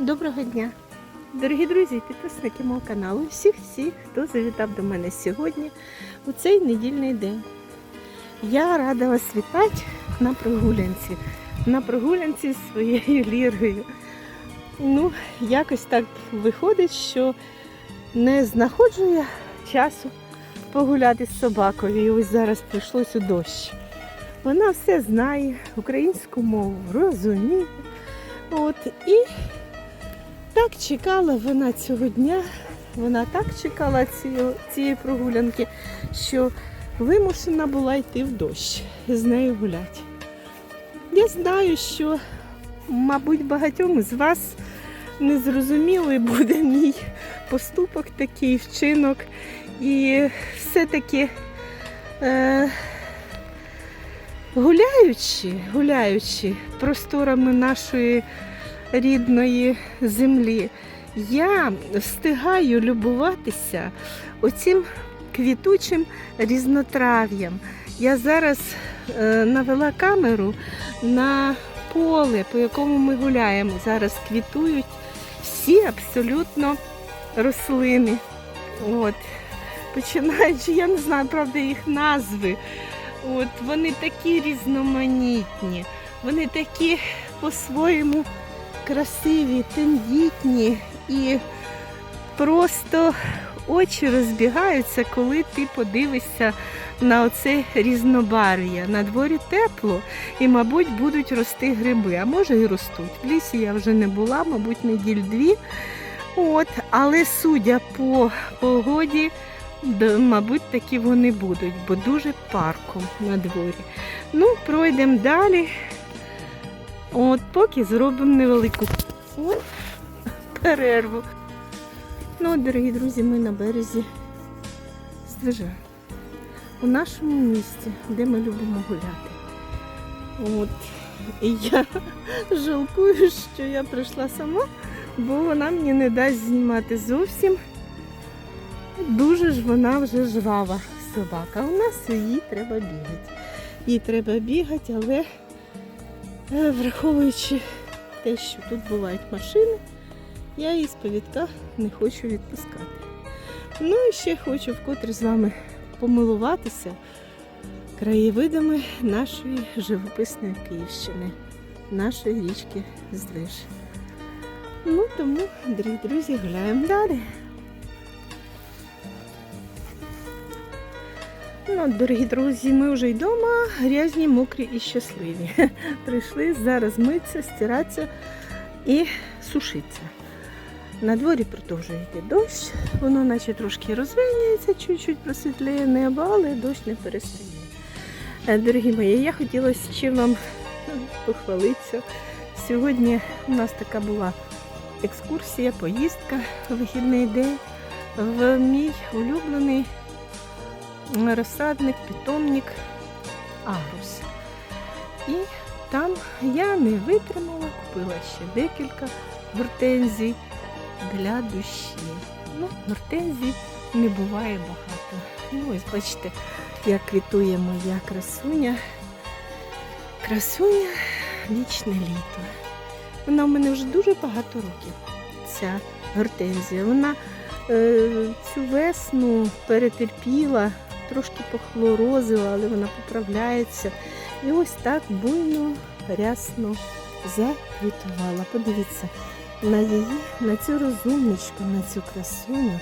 Доброго дня, дорогі друзі, підписники мого каналу, всіх всіх, хто завітав до мене сьогодні у цей недільний день. Я рада вас вітати на прогулянці. На прогулянці з своєю ліргою. Ну, якось так виходить, що не знаходжу я часу погуляти з собакою. І ось зараз прийшлось у дощ. Вона все знає, українську мову розуміє. От, і так чекала вона цього дня, вона так чекала цієї, цієї прогулянки, що вимушена була йти в дощ і з нею гуляти. Я знаю, що, мабуть, багатьом з вас незрозумілий буде мій поступок, такий вчинок. І все-таки е, гуляючи, гуляючи просторами нашої рідної землі, я встигаю любуватися оцим квітучим різнотрав'ям. Я зараз е, навела камеру на поле, по якому ми гуляємо. Зараз квітують всі абсолютно рослини. От. Починаючи, я не знаю, правда, їх назви. От, вони такі різноманітні, вони такі по-своєму красиві, тендітні і просто очі розбігаються, коли ти подивишся на оце різнобарв'я. На дворі тепло і, мабуть, будуть рости гриби, а може і ростуть. В лісі я вже не була, мабуть, неділь дві. От, але судя по погоді, мабуть, такі вони будуть, бо дуже парком на дворі. Ну, пройдемо далі. От, поки зробимо невелику перерву. Ну, дорогі друзі, ми на березі Стрижа. У нашому місті, де ми любимо гуляти. От. І я жалкую, що я прийшла сама, бо вона мені не дасть знімати зовсім. Дуже ж вона вже жвава собака. У нас їй треба бігати. Їй треба бігати, але Враховуючи те, що тут бувають машини, я її з не хочу відпускати. Ну і ще хочу вкотре з вами помилуватися краєвидами нашої живописної Київщини, нашої річки Здвиж. Ну тому, дорогі друзі, гуляємо далі. Ну, дорогі друзі, ми вже вдома, грязні, мокрі і щасливі. Прийшли зараз митися, стиратися і сушитися. На дворі продовжує йти дощ, воно наче трошки розвинюється, чуть-чуть просвітлює небо, але дощ не перестає. Е, Дорогі мої, я хотіла ще вам похвалитися. Сьогодні у нас така була екскурсія, поїздка, вихідний день в мій улюблений розсадник, питомник Агрус. І там я не витримала, купила ще декілька гортензій для душі. Ну, гортензій не буває багато. Ну, ось бачите, як квітує моя красуня. Красуня вічне літо. Вона в мене вже дуже багато років, ця гортензія. Вона е, цю весну перетерпіла, трошки похлорозила, але вона поправляється. І ось так буйно, рясно заквітувала. Подивіться на її, на цю розумничку, на цю красуню,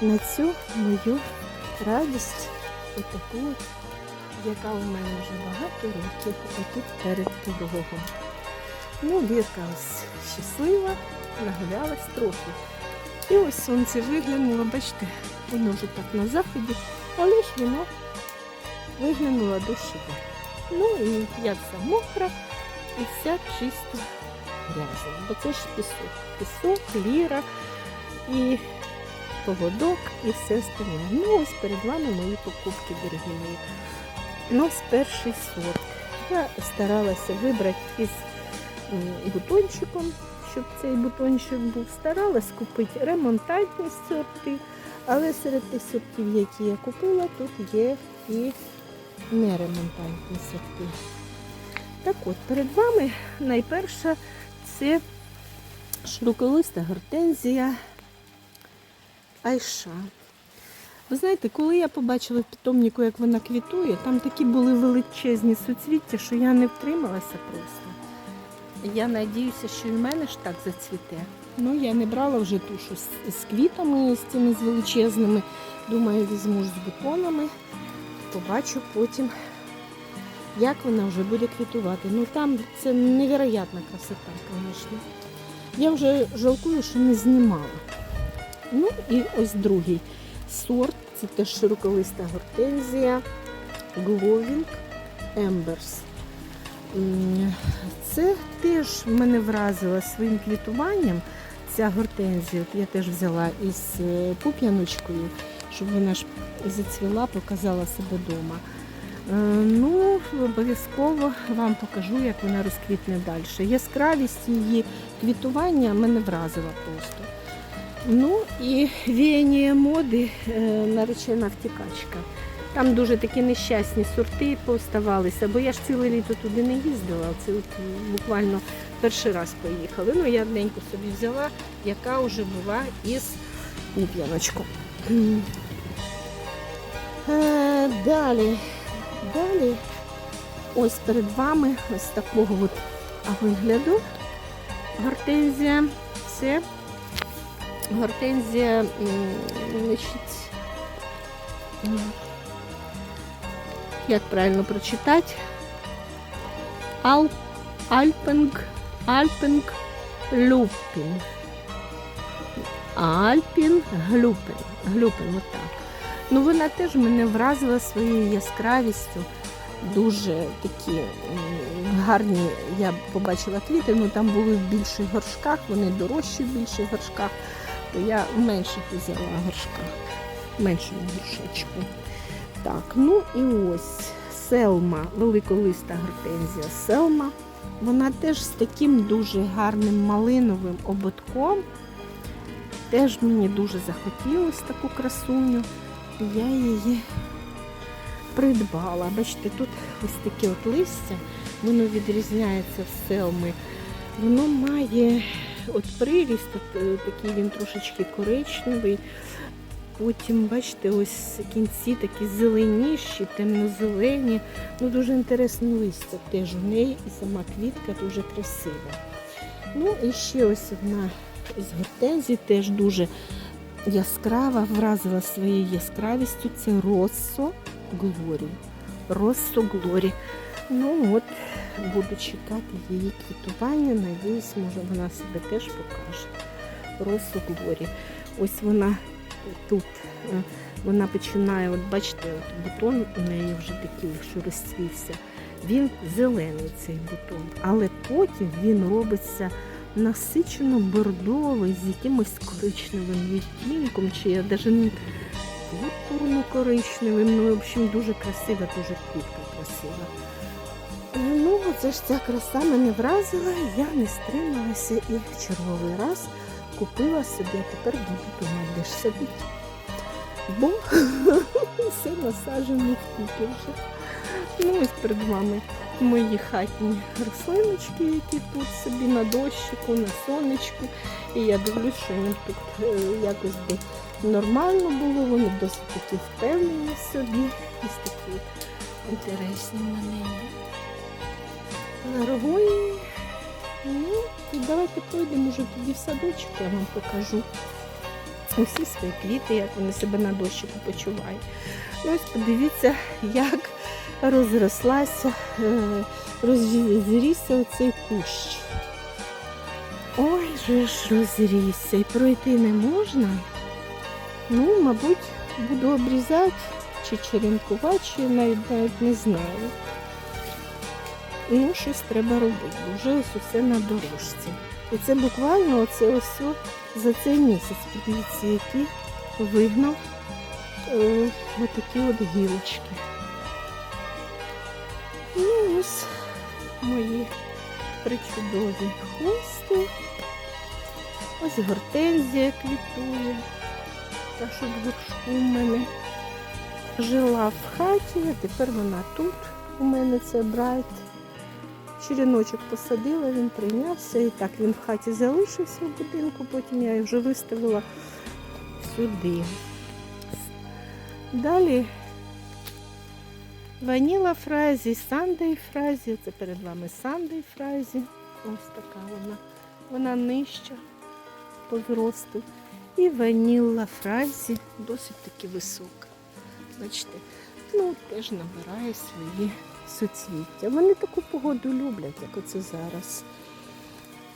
на цю мою радість, отаку, яка у мене вже багато років, отут перед порогом. Ну, Лірка ось щаслива, нагулялась трохи. І ось сонце виглянуло, бачите, воно вже так на заході, але ж воно виглянуло до щита. Ну і я вся мокра і вся чисто грязна. Бо це ж пісок. Пісок, ліра і поводок і все остальне. Ну ось перед вами мої покупки, дорогі мої. Ну, перший сорт. Я старалася вибрати із бутончиком, щоб цей бутончик був. Старалась купити ремонтантні сорти, але серед тих сортів, які я купила, тут є і неремонтантні сорти. Так от, перед вами найперша це широколиста гортензія Айша. Ви знаєте, коли я побачила в питомнику, як вона квітує, там такі були величезні суцвіття, що я не втрималася просто. Я надіюся, що і в мене ж так зацвіте. Ну, я не брала вже тушу з, квітами, з цими з величезними. Думаю, візьму з бутонами. Побачу потім, як вона вже буде квітувати. Ну там це невероятна красота, звісно. Я вже жалкую, що не знімала. Ну і ось другий сорт. Це теж широколиста гортензія Glowing Embers. Це теж мене вразило своїм квітуванням. Ця гортензія. От я теж взяла із е, пуп'яночкою, щоб вона ж зацвіла, показала себе вдома. Ну, обов'язково вам покажу, як вона розквітне далі. Яскравість її квітування мене вразила просто. Ну і віяння моди е, наречена втікачка. Там дуже такі нещасні сорти поставалися, бо я ж ціле літо туди не їздила. Це от буквально перший раз поїхали. Ну, я одненьку собі взяла, яка вже була із пуп'яночку. Е, Далі, далі, ось перед вами ось такого от вигляду гортензія. Це гортензія, значить, як правильно прочитати? Ал, Альпенг, Альпенг Люпін. Альпін Глюпен. Глюпен, отак. Ну, вона теж мене вразила своєю яскравістю. Дуже такі гарні, я побачила квіти, ну там були в більших горшках, вони дорожчі в більших горшках, то я в менших взяла горшках, в меншому горшечку. Так, ну і ось селма, великолиста гортензія селма. Вона теж з таким дуже гарним малиновим ободком. Теж мені дуже захотілося таку красуню. Я її придбала. Бачите, тут ось таке от листя, воно відрізняється в селми. Воно має от приріст, от, е, такий він трошечки коричневий. Потім, бачите, ось кінці такі зеленіші, темно-зелені. Ну, дуже інтересне листя теж у неї і сама квітка дуже красива. Ну і ще ось одна із гортензій, теж дуже яскрава, вразила своєю яскравістю. Це Россо Глорі. Россо Глорі. Ну от, буду чекати її квітування. Надіюсь, може вона себе теж покаже. Россо Глорі. Ось вона тут. е, Вона починає, от бачите, от бутон у неї вже такий, що розцвівся. Він зелений цей бутон, але потім він робиться насичено бордовий з якимось коричневим відтінком, чи я навіть коричневим. Ну, в общем, дуже красива, дуже квітка красива. Ну, це ж ця краса мене вразила, я не стрималася і в черговий раз купила собі, а тепер буду думати, де ж садити. Бо все насаджено купі вже. Ну, ось перед вами мої хатні рослиночки, які тут собі на дощику, на сонечку. І я дивлюсь, що їм тут е, якось би нормально було, вони досить такі впевнені собі. Ось такі інтересні мене є. Ну, давайте пройдемо вже тоді в садочок, я вам покажу усі свої квіти, як вони себе на дощику почувають. Ну, ось подивіться, як розрослася, е, розрісся оцей кущ. Ой, же ж розрісся. І пройти не можна. Ну, мабуть, буду обрізати чи черенкувати, чи навіть, навіть не знаю. Ну, щось треба робити, вже ось усе на дорожці. І це буквально оце ось за цей місяць. Подивіться, які вигнав е, отакі от гілочки. Ну, ось мої причудові хости. Ось гортензія квітує. Та що в горшку в мене жила в хаті, а тепер вона тут. У мене це брайт. Череночок посадила, він прийнявся. І так він в хаті залишився в будинку, потім я його вже виставила сюди. Далі ваніла фразі, сандей фразі. Це перед вами сандей фразі. Ось така вона. Вона нижча по зросту. І ванілла фразі досить таки висока. Бачите, ну теж набирає свої суцвіття. Вони таку погоду люблять, як оце зараз.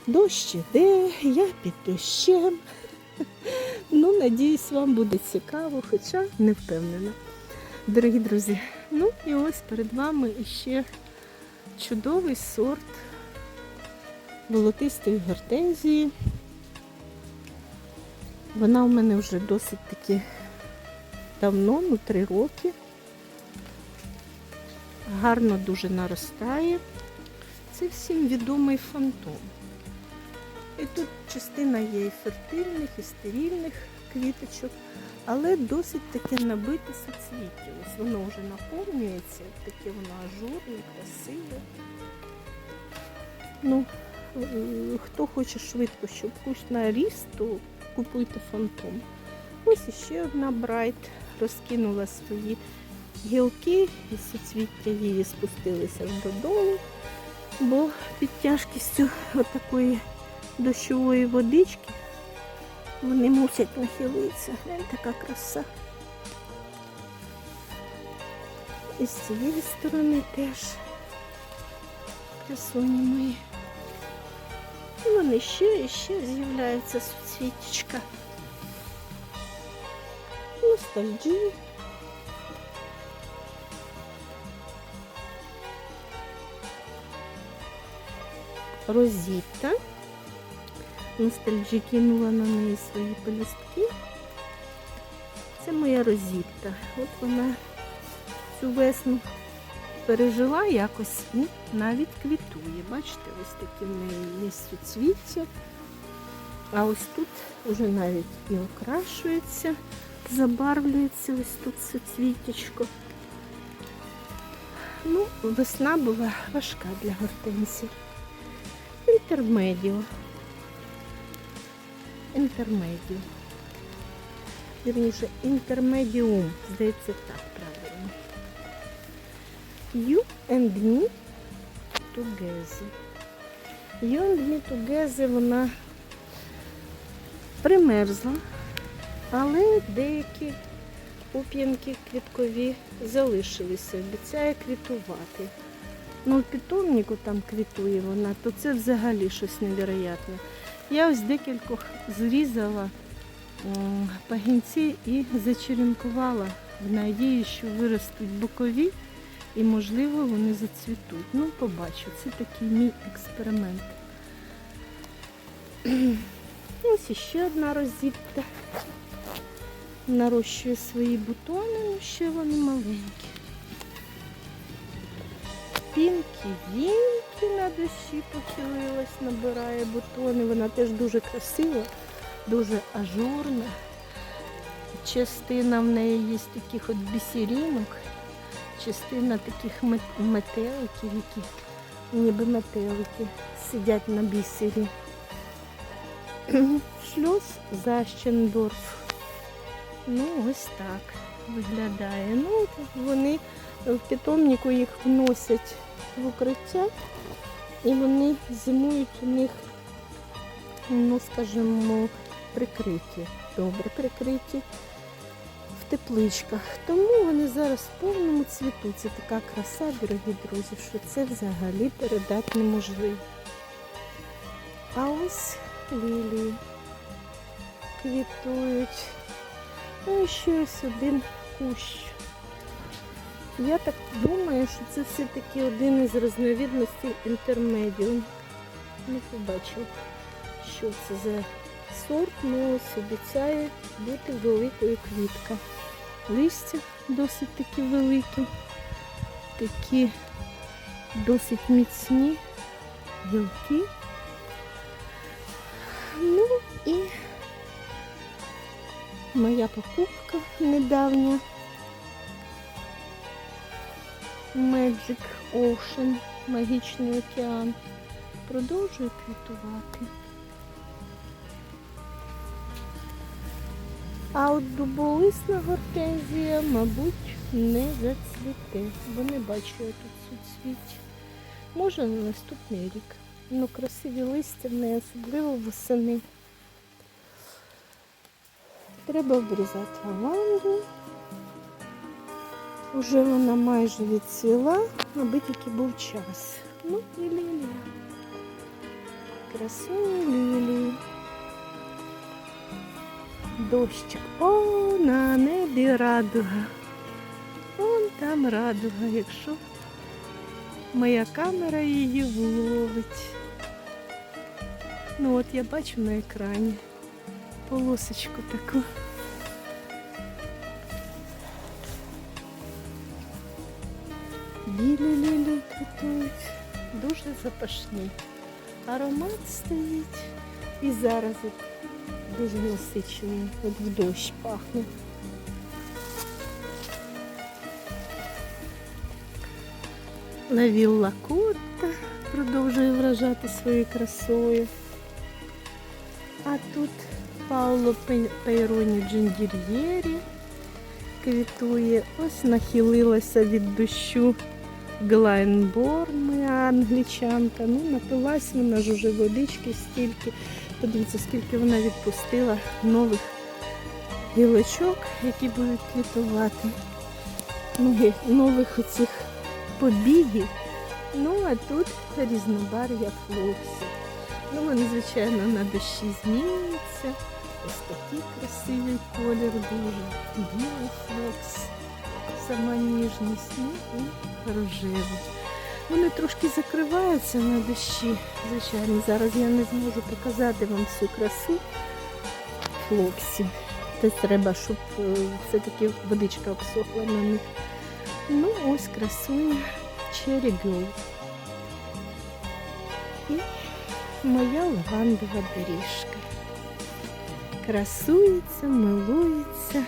Дощ іде, я під дощем. Ну, надіюсь, вам буде цікаво, хоча не впевнена. Дорогі друзі, ну і ось перед вами іще чудовий сорт волотистої гортензії. Вона у мене вже досить таки давно, ну три роки. Гарно дуже наростає. Це всім відомий фантом. І тут частина є і фертильних, і стерильних квіточок, але досить таке набите суцвіття. Ось воно вже наповнюється, таке воно ажурне, красиве. Ну, е, хто хоче швидко, щоб кущ наріс, то купуйте фантом. Ось іще одна брайт розкинула свої гілки і суцвіття її спустилися додолу, бо під тяжкістю отакої дощової водички вони мусять нахилитися. Глянь, така краса. І з цієї сторони теж красуні мої. І вони ще і ще з'являються суцвітічка. Ностальджі. Розіта. Ностальджі кинула на неї свої полістки. Це моя розітта. От вона цю весну пережила якось і навіть квітує. Бачите, ось такі в неї є суцвіття. А ось тут вже навіть і окрашується, забарвлюється ось тут суцвіттячко. Ну, весна була важка для гортензії. Інтермедіо. Інтермедіо. Вірніше, інтермедіум. Здається, так правильно. You and me together. You and me together вона примерзла, але деякі пуп'янки квіткові залишилися, обіцяє квітувати. Ну, в питомнику там квітує вона, то це взагалі щось невероятне. Я ось декількох зрізала пагінці і зачеренкувала в надії, що виростуть бокові і, можливо, вони зацвітуть. Ну, побачу, це такий мій експеримент. Ось іще одна розітка. Нарощує свої бутони, ну ще вони маленькі. Пінкі Вінкі на душі похилилась, набирає бутони. Вона теж дуже красива, дуже ажурна. Частина в неї є таких от бісерінок, частина таких метеликів, які ніби метелики сидять на бісері. Шлюз Защендорф. Ну, ось так виглядає. Ну, вони в питомнику їх вносять в укриття, і вони зимують у них, ну, скажімо, прикриті, добре прикриті в тепличках. Тому вони зараз в повному цвіту. Це така краса, дорогі друзі, що це взагалі передати неможливо. А ось лілії квітують. Ну і ще ось один кущ. Я так думаю, що це все-таки один із різновидностей інтермедіум. Не побачив, що це за сорт, але ось обіцяє бути великою квітка. Листя досить таки великі, такі досить міцні гілки. Ну і моя покупка недавня. Magic Ocean магічний океан продовжує квітувати. А от дуболисна гортензія, мабуть, не зацвіте, бо не бачу я тут суцвіть. Може на наступний рік. Ну, красиві листя в неї, особливо восени. Треба обрізати лаванду. Уже вона майже відцвіла, аби тільки був час. Ну і лілія. Красуні лілії. Дощик. О, на небі радуга. Вон там радуга, якщо моя камера її вловить. Ну от я бачу на екрані полосочку таку. Білі лілі квітують, дуже запашні. Аромат стоїть. І зараз дуже насичений, от в дощ пахне. Лавілла Котта продовжує вражати своєю красою. А тут Пауло Пей- Пейроні Джендір'єрі квітує. Ось нахилилася від дощу Глайнборн, англічанка. Ну, напилась вона ж уже водички стільки. Подивіться, скільки вона відпустила нових гілочок, які будуть квітувати. Нових, нових оцих побігів. Ну, а тут різнобар'я флоксів. Ну, вони, звичайно, на дощі змінюються. Ось такий красивий колір дуже. Білий флокс, сама ніжність, ну і рожевий. Вони трошки закриваються на дощі. Звичайно, зараз я не зможу показати вам всю красу флоксів. Це треба, щоб е, все-таки водичка обсохла на них. Ну, ось красуня Cherry Girl. І моя лавандова доріжка. Красується, милується,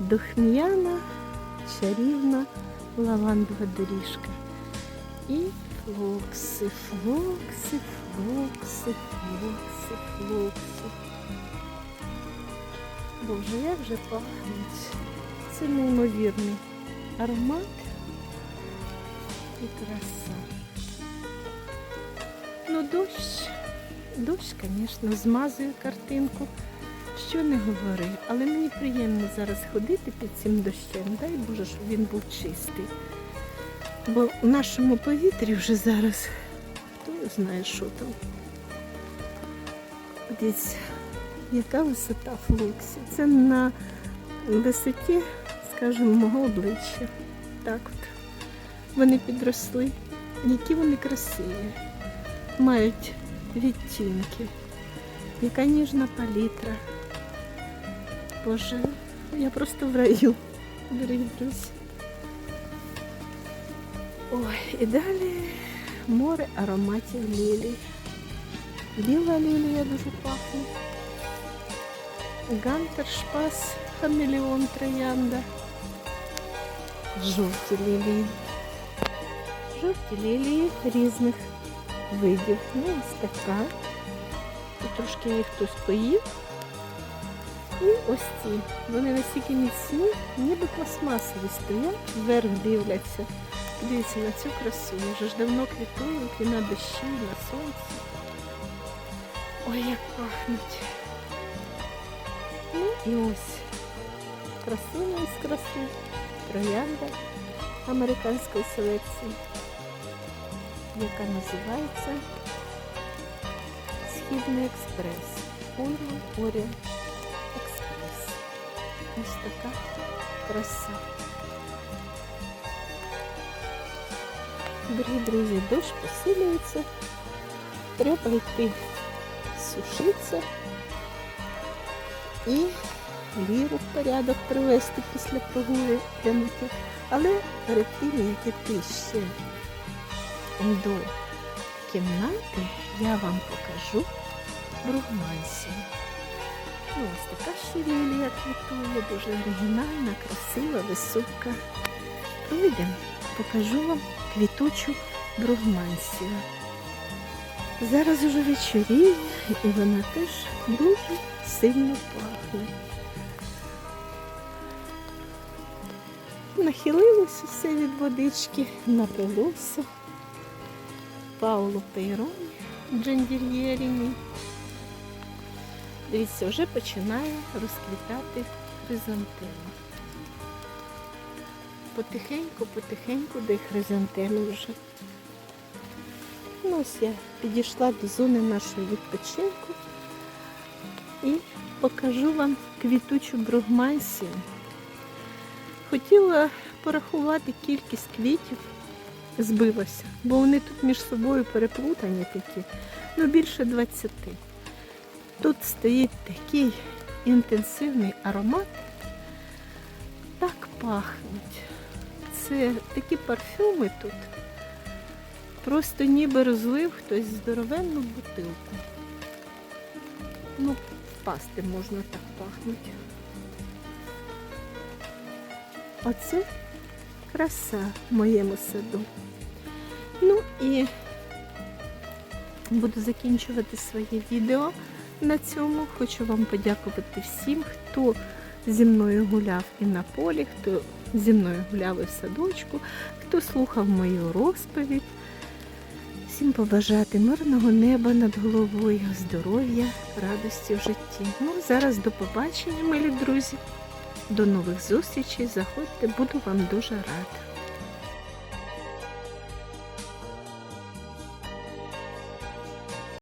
духм'яна, чарівна лавандова доріжка. І флокси, флокси, флокси, флокси, флокси. Боже, як же пахнуть. Це неймовірний аромат і краса. Ну, дощ, дощ, звісно, змазує картинку. Що не говори, але мені приємно зараз ходити під цим дощем. Дай Боже, щоб він був чистий. Бо в нашому повітрі вже зараз хто знає, що там. Дивіться, яка висота флуксів. Це на висоті, скажімо, мого обличчя. Так от. Вони підросли. Які вони красиві. Мають відтінки. Яка ніжна палітра. Боже, я просто в раю, дорогі друзі. Ой, і далі море ароматів лілій. Біла лілія дуже пахне. Гантер шпас, хамелеон троянда. Жовті лілії. Жовті лілії різних видів. Ну, ось така. Тут трошки їх хтось поїв. І ось ці. Вони настільки міцні, ніби пластмасові стоять, вверх дивляться. Дивіться на цю красу. Вже ж давно квітують і на дощі, і на сонці. Ой, як пахнуть. Ну і ось красуня із краси. Троянда американської селекції, яка називається Східний експрес. Оріон Оріон. Ось така краса. Дорогі друзі, дощ посилюється. Треба йти сушитися і віру в порядок привести після прогулянки. Але перед тим, як іти ще до кімнати, я вам покажу бругмансію. Ось така ще лілія квітує, дуже оригінальна, красива, висока. Пройдемо, покажу вам квітучу бругмансія. Зараз уже вечоріє, і вона теж дуже сильно пахне. Нахилилось усе від водички, напилося. Пауло Пейроні, Джендільєріні. Дивіться, вже починає розквітати хризантема. Потихеньку, потихеньку до хризантеми вже. Ну, ось я підійшла до зони нашого відпочинку і покажу вам квітучу бругмансію. Хотіла порахувати кількість квітів, збилася, бо вони тут між собою переплутані такі, ну більше 20. Тут стоїть такий інтенсивний аромат, так пахнуть. Це такі парфюми тут. Просто ніби розлив хтось здоровенну бутилку. Ну, впасти можна так пахнути. Оце краса в моєму саду. Ну і буду закінчувати своє відео на цьому. Хочу вам подякувати всім, хто зі мною гуляв і на полі, хто зі мною гуляв і в садочку, хто слухав мою розповідь. Всім побажати мирного неба над головою, здоров'я, радості в житті. Ну, зараз до побачення, милі друзі. До нових зустрічей. Заходьте, буду вам дуже рада.